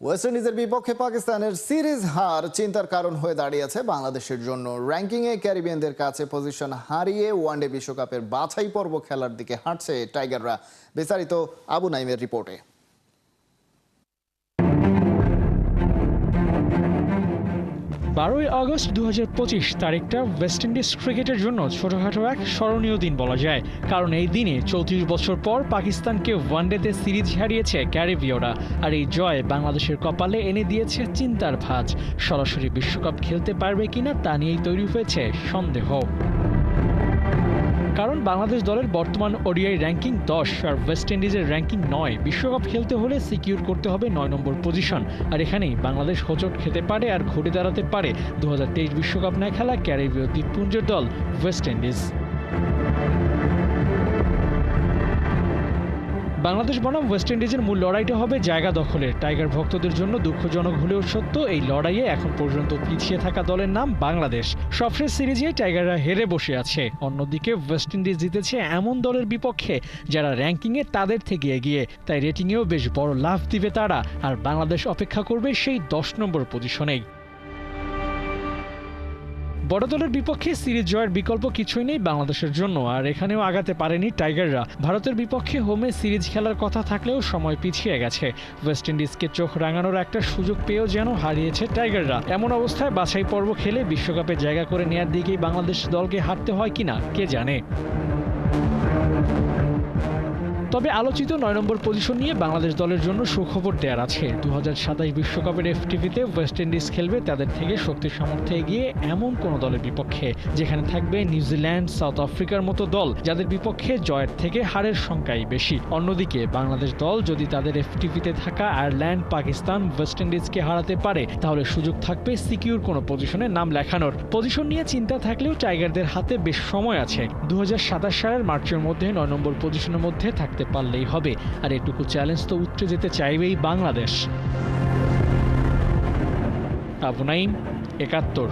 West ইন্ডিজের বিপক্ষে পাকিস্তানের সিরিজ হার চিন্তার কারণ হয়ে দাঁড়িয়েছে বাংলাদেশের জন্য। র্যাঙ্কিংয়ে ক্যারিবিয়ানদের কাছে পজিশন হারিয়ে ওয়ানডে বিশ্বকাপের বাছাই পর্ব খেলার দিকে হাঁটছে টাইগাররা। বিস্তারিত আবু নাইমের রিপোর্টে। বারোই আগস্ট দু পঁচিশ তারিখটা ওয়েস্ট ইন্ডিজ ক্রিকেটের জন্য ছোটখাটো এক স্মরণীয় দিন বলা যায়। কারণ এই দিনে চৌত্রিশ বছর পর পাকিস্তানকে ওয়ানডেতে সিরিজ হারিয়েছে ক্যারিবীয়রা। আর এই জয় বাংলাদেশের কপালে এনে দিয়েছে চিন্তার ভাঁজ। সরাসরি বিশ্বকাপ খেলতে পারবে কিনা তা নিয়েই তৈরি হয়েছে সন্দেহ। কারণ বাংলাদেশ দলের বর্তমান ওডিআই র্যাঙ্কিং দশ আর ওয়েস্ট ইন্ডিজের র্যাঙ্কিং নয়। বিশ্বকাপ খেলতে হলে সিকিউর করতে হবে নয় নম্বর পজিশন। আর এখানেই বাংলাদেশ হোচট খেতে পারে আর ঘুরে দাঁড়াতে পারে দু বিশ্বকাপ না খেলা ক্যারিবীয় দ্বীপপুঞ্জের দল ওয়েস্ট ইন্ডিজ। বাংলাদেশ বনাম ওয়েস্ট ইন্ডিজের মূল লড়াইটা হবে জায়গা দখলের টাইগার ভক্তদের জন্য দুঃখজনক হলেও সত্য, এই লড়াইয়ে এখন পর্যন্ত পিছিয়ে থাকা দলের নাম বাংলাদেশ। সবশেষ সিরিজে টাইগাররা হেরে বসে আছে। অন্যদিকে ওয়েস্ট ইন্ডিজ জিতেছে এমন দলের বিপক্ষে যারা র্যাঙ্কিংয়ে তাদের থেকে এগিয়ে। তাই রেটিংয়েও বেশ বড় লাভ দিবে তারা। আর বাংলাদেশ অপেক্ষা করবে সেই দশ নম্বর পজিশনেই। বড় দলের বিপক্ষে সিরিজ জয়ের বিকল্প কিছুই নেই বাংলাদেশের জন্য, আর এখানেও আগাতে পারেনি টাইগাররা। ভারতের বিপক্ষে হোমে সিরিজ খেলার কথা থাকলেও সময় পিছিয়ে গেছে। ওয়েস্ট ইন্ডিজকে চোখ রাঙানোর একটা সুযোগ পেয়েও যেন হারিয়েছে টাইগাররা। এমন অবস্থায় বাছাই পর্ব খেলে বিশ্বকাপে জায়গা করে নেয়ার দিকেই বাংলাদেশ দলকে হারতে হয় কিনা, কে জানে? তবে আলোচিত নয় নম্বর পজিশন নিয়ে বাংলাদেশ দলের জন্য সুখবর দেওয়ার আছে। দু বিশ্বকাপের এফটিভিতে ওয়েস্ট ইন্ডিজ খেলবে তাদের থেকে শক্তি সামর্থ্যে এগিয়ে এমন কোন দলের বিপক্ষে, যেখানে থাকবে নিউজিল্যান্ড, সাউথ আফ্রিকার মতো দল, যাদের বিপক্ষে জয়ের থেকে হারের সংখ্যাই বেশি। অন্যদিকে, বাংলাদেশ দল যদি তাদের এফটিভিতে থাকা আয়ারল্যান্ড, পাকিস্তান, ওয়েস্ট ইন্ডিজকে হারাতে পারে, তাহলে সুযোগ থাকবে সিকিউর কোনো পজিশনে নাম লেখানোর। পজিশন নিয়ে চিন্তা থাকলেও টাইগারদের হাতে বেশ সময় আছে। দু হাজার সাতাশ সালের মার্চের মধ্যে নয় নম্বর পজিশনের মধ্যে থাকতে পারলেই হবে। আর এটুকু চ্যালেঞ্জ তো উঠতে যেতে চাইবেই বাংলাদেশ। আবু নাইম একাত্তর।